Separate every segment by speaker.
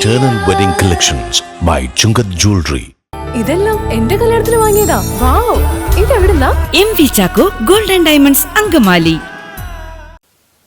Speaker 1: Eternal Wedding Collections by Chungath Jewelry.
Speaker 2: ഇതെല്ലാം എന്റെ കല്യാണത്തിന് വാങ്ങിയതാ. Wow ഇതെവിടുന്നാ?
Speaker 3: M V Chacko golden diamonds Angamaly.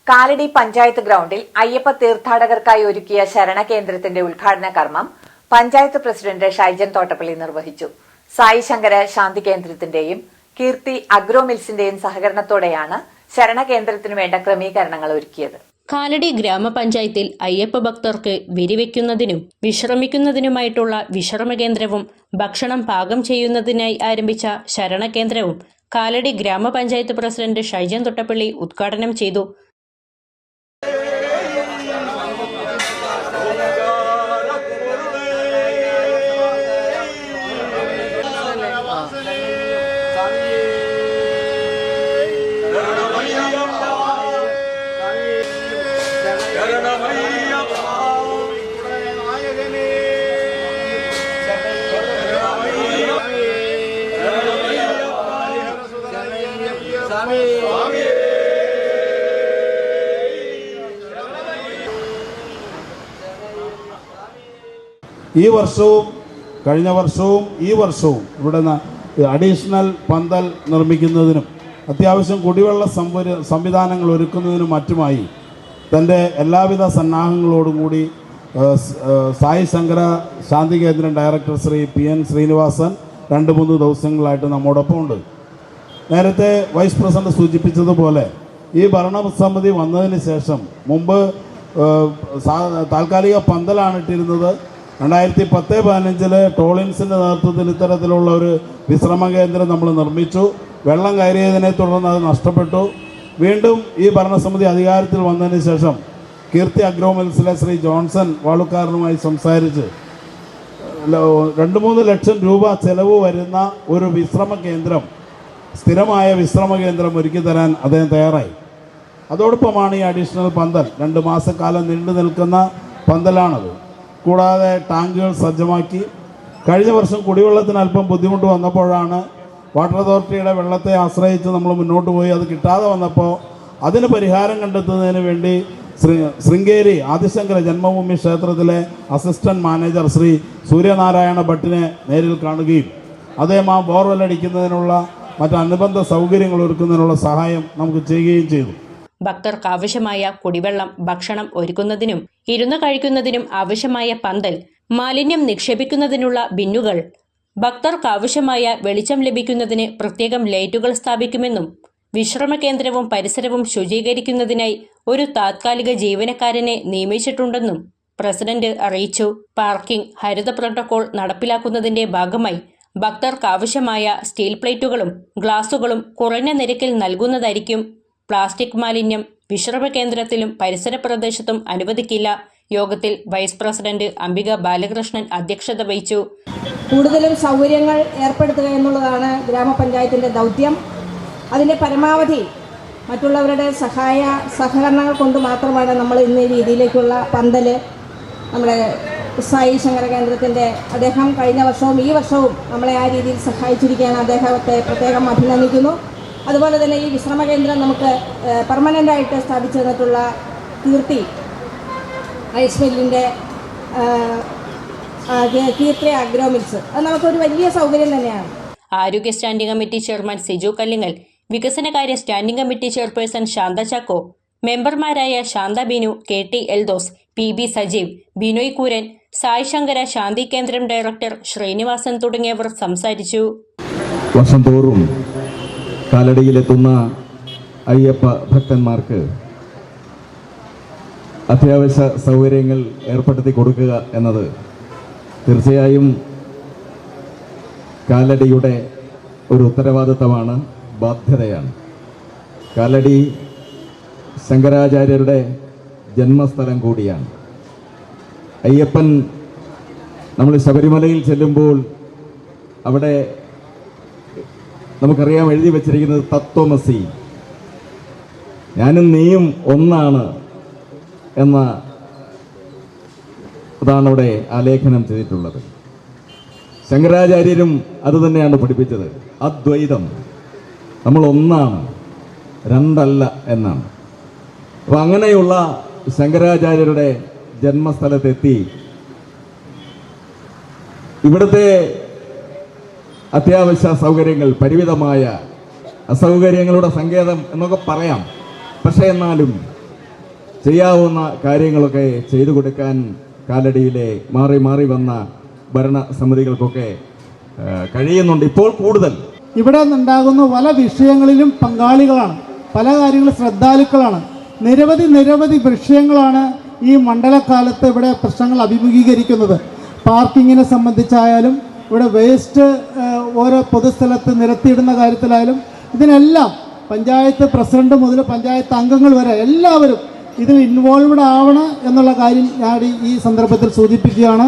Speaker 4: Kalady panchayat ഗ്രൗണ്ടിൽ അയ്യപ്പ തീർത്ഥാടകർക്കായി ഒരുക്കിയ ശരണ കേന്ദ്രത്തിന്റെ ഉദ്ഘാടന കർമ്മം പഞ്ചായത്ത് പ്രസിഡന്റ് ഷൈജൻ തോട്ടപ്പള്ളി നിർവഹിച്ചു. സായി ശങ്കര ശാന്തി കേന്ദ്രത്തിന്റെയും കീർത്തി അഗ്രോ മിൽസിന്റെയും സഹകരണത്തോടെയാണ് ശരണ കേന്ദ്രത്തിനു വേണ്ട ക്രമീകരണങ്ങൾ ഒരുക്കിയത്.
Speaker 5: കാലടി ഗ്രാമപഞ്ചായത്തിൽ അയ്യപ്പ ഭക്തർക്ക് വിരിവെക്കുന്നതിനും വിശ്രമിക്കുന്നതിനുമായിട്ടുള്ള വിശ്രമ കേന്ദ്രവും ഭക്ഷണം പാകം ചെയ്യുന്നതിനായി ആരംഭിച്ച ശരണകേന്ദ്രവും കാലടി ഗ്രാമപഞ്ചായത്ത് പ്രസിഡന്റ് ഷൈജൻ തൊട്ടപ്പള്ളി ഉദ്ഘാടനം ചെയ്തു.
Speaker 6: ഈ വർഷവും കഴിഞ്ഞ വർഷവും ഈ വർഷവും ഇവിടെ അഡീഷണൽ പന്തൽ നിർമ്മിക്കുന്നതിനും അത്യാവശ്യം കുടിവെള്ള സംവിധാനങ്ങൾ ഒരുക്കുന്നതിനും മറ്റുമായി തന്റെ എല്ലാവിധ സന്നാഹങ്ങളോടും കൂടി Sai Shankara Shanti Kendram director Shri P N Srinivasan രണ്ട് മൂന്ന് ദിവസങ്ങളായിട്ട് നമ്മോടൊപ്പം ഉണ്ട്. നേരത്തെ വൈസ് പ്രസിഡന്റ് സൂചിപ്പിച്ചതുപോലെ ഈ ഭരണസമിതി വന്നതിന് ശേഷം മുമ്പ് താൽക്കാലിക പന്തലാണ് ഇട്ടിരുന്നത്. രണ്ടായിരത്തി പത്ത് പതിനഞ്ചിൽ ടോളിൻസിന്റെ നേതൃത്വത്തിൽ ഇത്തരത്തിലുള്ള ഒരു വിശ്രമ കേന്ദ്രം നമ്മൾ നിർമ്മിച്ചു. വെള്ളം കയറിയതിനെ തുടർന്ന് അത് നഷ്ടപ്പെട്ടു. വീണ്ടും ഈ ഭരണസമിതി അധികാരത്തിൽ വന്നതിന് ശേഷം കീർത്തി അഗ്രോമിൽസിലെ ശ്രീ ജോൺസൺ വാളുക്കാരനുമായി സംസാരിച്ച് രണ്ട് മൂന്ന് ലക്ഷം രൂപ ചെലവ് വരുന്ന ഒരു വിശ്രമ കേന്ദ്രം സ്ഥിരമായ വിശ്രമ കേന്ദ്രം ഒരുക്കി തരാൻ അദ്ദേഹം തയ്യാറായി. അതോടൊപ്പമാണ് ഈ അഡീഷണൽ പന്തൽ രണ്ട് മാസക്കാലം നീണ്ടു നിൽക്കുന്ന പന്തലാണത്. കൂടാതെ ടാങ്കുകൾ സജ്ജമാക്കി. കഴിഞ്ഞ വർഷം കുടിവെള്ളത്തിന് അല്പം ബുദ്ധിമുട്ട് വന്നപ്പോഴാണ് വാട്ടർ അതോറിറ്റിയുടെ വെള്ളത്തെ ആശ്രയിച്ച് നമ്മൾ മുന്നോട്ട് പോയി അത് കിട്ടാതെ വന്നപ്പോൾ അതിന് പരിഹാരം കണ്ടെത്തുന്നതിന് വേണ്ടി ശ്രീ ശൃംഗേരി ആദിശങ്കര ജന്മഭൂമി ക്ഷേത്രത്തിലെ അസിസ്റ്റന്റ് മാനേജർ ശ്രീ സൂര്യനാരായണ ഭട്ടിനെ നേരിൽ കാണുകയും അദ്ദേഹം ആ ബോർവെൽ അടിക്കുന്നതിനുള്ള മറ്റ് അനുബന്ധ സൗകര്യങ്ങൾ ഒരുക്കുന്നതിനുള്ള സഹായം നമുക്ക് ചെയ്യുകയും ചെയ്തു.
Speaker 5: ഭക്തർക്ക് ആവശ്യമായ കുടിവെള്ളം ഭക്ഷണം ഒരുക്കുന്നതിനും ഇരുന്ന് കഴിക്കുന്നതിനും ആവശ്യമായ പന്തൽ മാലിന്യം നിക്ഷേപിക്കുന്നതിനുള്ള ബിന്നുകൾ ഭക്തർക്ക് ആവശ്യമായ വെളിച്ചം ലഭിക്കുന്നതിന് പ്രത്യേകം ലൈറ്റുകൾ സ്ഥാപിക്കുമെന്നും വിശ്രമ കേന്ദ്രവും പരിസരവും ശുചീകരിക്കുന്നതിനായി ഒരു താത്കാലിക ജീവനക്കാരനെ നിയമിച്ചിട്ടുണ്ടെന്നും പ്രസിഡന്റ് അറിയിച്ചു. പാർക്കിംഗ് ഹരിത പ്രോട്ടോകോൾ നടപ്പിലാക്കുന്നതിന്റെ ഭാഗമായി ഭക്തർക്ക് ആവശ്യമായ സ്റ്റീൽ പ്ലേറ്റുകളും ഗ്ലാസുകളും കുറഞ്ഞ നിരക്കിൽ നൽകുന്നതായിരിക്കും പ്ലാസ്റ്റിക് മാലിന്യം വിശ്രമ കേന്ദ്രത്തിലും പരിസര പ്രദേശത്തും അനുവദിക്കില്ല. യോഗത്തിൽ വൈസ് പ്രസിഡന്റ് അംബിക ബാലകൃഷ്ണൻ അധ്യക്ഷത വഹിച്ചു.
Speaker 7: കൂടുതലും സൗകര്യങ്ങൾ ഏർപ്പെടുത്തുക എന്നുള്ളതാണ് ഗ്രാമപഞ്ചായത്തിന്റെ ദൗത്യം. അതിന്റെ പരമാവധി മറ്റുള്ളവരുടെ സഹായ സഹകരണങ്ങൾ കൊണ്ട് മാത്രമാണ് നമ്മൾ ഇന്ന് ഈ രീതിയിലേക്കുള്ള പന്തൽ നമ്മുടെ സായി ശങ്കര കേന്ദ്രത്തിന്റെ അദ്ദേഹം കഴിഞ്ഞ വർഷവും ഈ വർഷവും നമ്മളെ ആ രീതിയിൽ സഹായിച്ചിരിക്കുകയാണ്. അദ്ദേഹത്തെ പ്രത്യേകം അഭിനന്ദിക്കുന്നു. അതുപോലെ തന്നെ ഈ വിശ്രമ കേന്ദ്രം നമുക്ക് പെർമനന്റായിട്ട് സ്ഥാപിച്ചു തന്നിട്ടുള്ള കീർത്തി റൈസ് മില്ലിന്റെ കീർത്തി അഗ്രോമിക്സ് അത് നമുക്കൊരു വലിയ സൗകര്യം തന്നെയാണ്.
Speaker 5: ആരോഗ്യ standing committee chairman Siju Kallingal വികസനകാര്യ standing committee chairperson Shantha Chacko മെമ്പർമാരായ Shantha Binu K T Eldhose P B Sajeev Binoy Kooran Sai Shankara Shanti Kendram director Srinivasan തുടങ്ങിയവർ സംസാരിച്ചു.
Speaker 8: വർഷം തോറും കാലടിയിലെത്തുന്ന അയ്യപ്പ ഭക്തന്മാർക്ക് അത്യാവശ്യ സൗകര്യങ്ങൾ ഏർപ്പെടുത്തി കൊടുക്കുക എന്നത് തീർച്ചയായും കാലടിയുടെ ഒരു ഉത്തരവാദിത്തമാണ് ബാധ്യതയാണ്. കാലടി ശങ്കരാചാര്യരുടെ ജന്മസ്ഥലം കൂടിയാണ്. അയ്യപ്പൻ നമ്മൾ ശബരിമലയിൽ ചെല്ലുമ്പോൾ അവിടെ നമുക്കറിയാം എഴുതി വച്ചിരിക്കുന്നത് തത്വമസി. ഞാനും നീയും ഒന്നാണ് എന്ന അതാണ് അവിടെ ആലേഖനം ചെയ്തിട്ടുള്ളത്. ശങ്കരാചാര്യരും അത് തന്നെയാണ് പഠിപ്പിച്ചത്. അദ്വൈതം. നമ്മൾ ഒന്നാണ് രണ്ടല്ല എന്നാണ്. അപ്പോൾ അങ്ങനെയുള്ള ശങ്കരാചാര്യരുടെ ജന്മസ്ഥലത്തെത്തി. ഇവിടുത്തെ അത്യാവശ്യ സൗകര്യങ്ങൾ പരിമിതമായ അസൗകര്യങ്ങളുടെ സങ്കേതം എന്നൊക്കെ പറയാം. പക്ഷേ എന്നാലും ചെയ്യാവുന്ന കാര്യങ്ങളൊക്കെ ചെയ്തു കൊടുക്കാൻ കാലടിയിലെ മാറി മാറി വന്ന ഭരണസമിതികൾക്കൊക്കെ സമിതികൾക്കൊക്കെ കഴിയുന്നുണ്ട്. ഇപ്പോൾ കൂടുതൽ.
Speaker 9: ഇവിടെ നിന്നുണ്ടാകുന്ന പല വിഷയങ്ങളിലും പങ്കാളികളാണ്. പല കാര്യങ്ങളും ശ്രദ്ധാലുക്കളാണ്. നിരവധി നിരവധി വിഷയങ്ങളാണ് ഈ മണ്ഡലകാലത്ത് ഇവിടെ പ്രശ്നങ്ങൾ അഭിമുഖീകരിക്കുന്നത്. പാർക്കിങ്ങിനെ സംബന്ധിച്ചായാലും ഇവിടെ വേസ്റ്റ് ഓരോ പൊതുസ്ഥലത്ത് നിരത്തിയിടുന്ന കാര്യത്തിലായാലും ഇതിനെല്ലാം പഞ്ചായത്ത് പ്രസിഡന്റ് മുതൽ പഞ്ചായത്ത് അംഗങ്ങൾ വരെ എല്ലാവരും ഇതിൽ ഇൻവോൾവ്ഡ് ആവണം എന്നുള്ള കാര്യം ഞാൻ ഈ സന്ദർഭത്തിൽ സൂചിപ്പിക്കുകയാണ്.